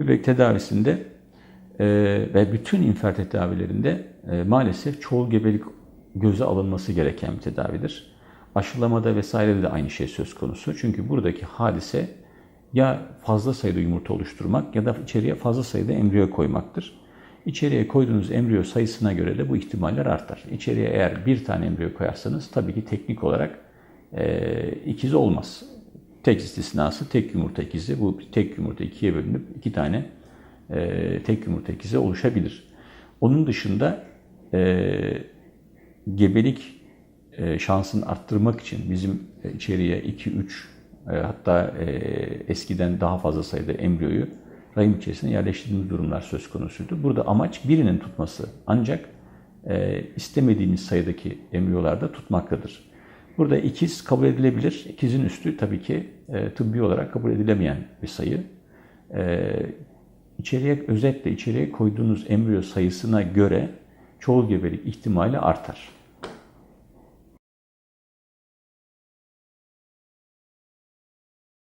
Böbrek tedavisinde e, ve bütün infer tedavilerinde e, maalesef çoğul gebelik göze alınması gereken bir tedavidir. Aşılamada vesairede de aynı şey söz konusu. Çünkü buradaki hadise ya fazla sayıda yumurta oluşturmak ya da içeriye fazla sayıda embriyo koymaktır. İçeriye koyduğunuz embriyo sayısına göre de bu ihtimaller artar. İçeriye eğer bir tane embriyo koyarsanız tabii ki teknik olarak e, ikiz olmaz. Tek istisnası tek yumurta ikizi. Bu tek yumurta ikiye bölünüp iki tane e, tek yumurta ikizi oluşabilir. Onun dışında e, gebelik e, şansını arttırmak için bizim içeriye 2-3 e, hatta e, eskiden daha fazla sayıda embriyoyu rahim içerisine yerleştirdiğimiz durumlar söz konusuydu. Burada amaç birinin tutması ancak e, istemediğimiz sayıdaki embriyolarda tutmaktadır. Burada ikiz kabul edilebilir. İkizin üstü tabii ki e, tıbbi olarak kabul edilemeyen bir sayı. E, içeriye özetle içeriye koyduğunuz embriyo sayısına göre çoğul gebelik ihtimali artar.